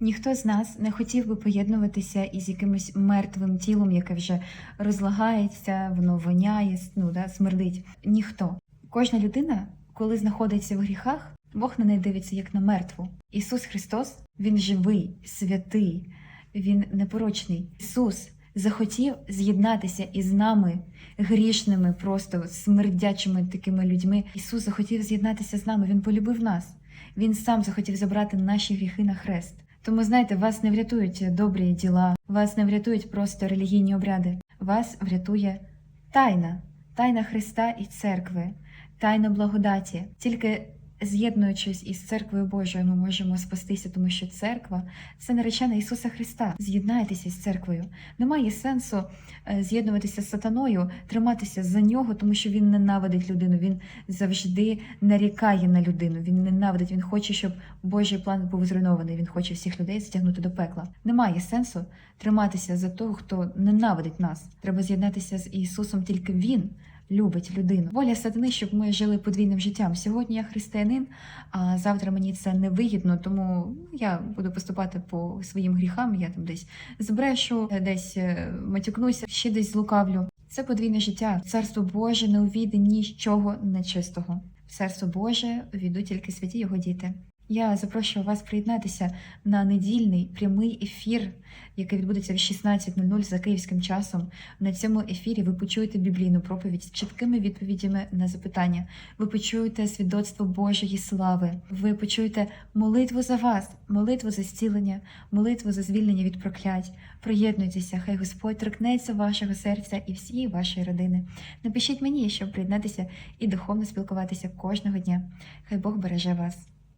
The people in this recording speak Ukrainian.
Ніхто з нас не хотів би поєднуватися із якимось мертвим тілом, яке вже розлагається, воно воняє, ну да, смердить. Ніхто. Кожна людина, коли знаходиться в гріхах, Бог на неї дивиться як на мертву. Ісус Христос, Він живий, святий, Він непорочний. Ісус захотів з'єднатися із нами, грішними, просто смердячими такими людьми. Ісус захотів з'єднатися з нами. Він полюбив нас. Він сам захотів забрати наші гріхи на хрест. Тому знаєте, вас не врятують добрі діла, вас не врятують просто релігійні обряди. Вас врятує тайна, тайна Христа і церкви, тайна благодаті. Тільки з'єднуючись із церквою Божою, ми можемо спастися, тому що церква це наречена Ісуса Христа. З'єднайтеся з церквою. Немає сенсу е, з'єднуватися з сатаною, триматися за нього, тому що він ненавидить людину. Він завжди нарікає на людину. Він ненавидить. Він хоче, щоб Божий план був зруйнований. Він хоче всіх людей затягнути до пекла. Немає сенсу триматися за того, хто ненавидить нас. Треба з'єднатися з Ісусом, тільки Він. Любить людину. Воля сатани, щоб ми жили подвійним життям. Сьогодні я християнин, а завтра мені це не вигідно, тому я буду поступати по своїм гріхам. Я там десь збрешу, десь е, матюкнуся, ще десь злукавлю. Це подвійне життя. Царство Боже не увійде нічого нечистого. В Царство Боже увійдуть тільки святі його діти. Я запрошую вас приєднатися на недільний прямий ефір, який відбудеться в 16.00 за київським часом. На цьому ефірі ви почуєте біблійну проповідь з чіткими відповідями на запитання. Ви почуєте свідоцтво Божої слави. Ви почуєте молитву за вас, молитву за зцілення, молитву за звільнення від проклять. Приєднуйтеся, хай Господь торкнеться вашого серця і всієї вашої родини. Напишіть мені, щоб приєднатися і духовно спілкуватися кожного дня. Хай Бог береже вас.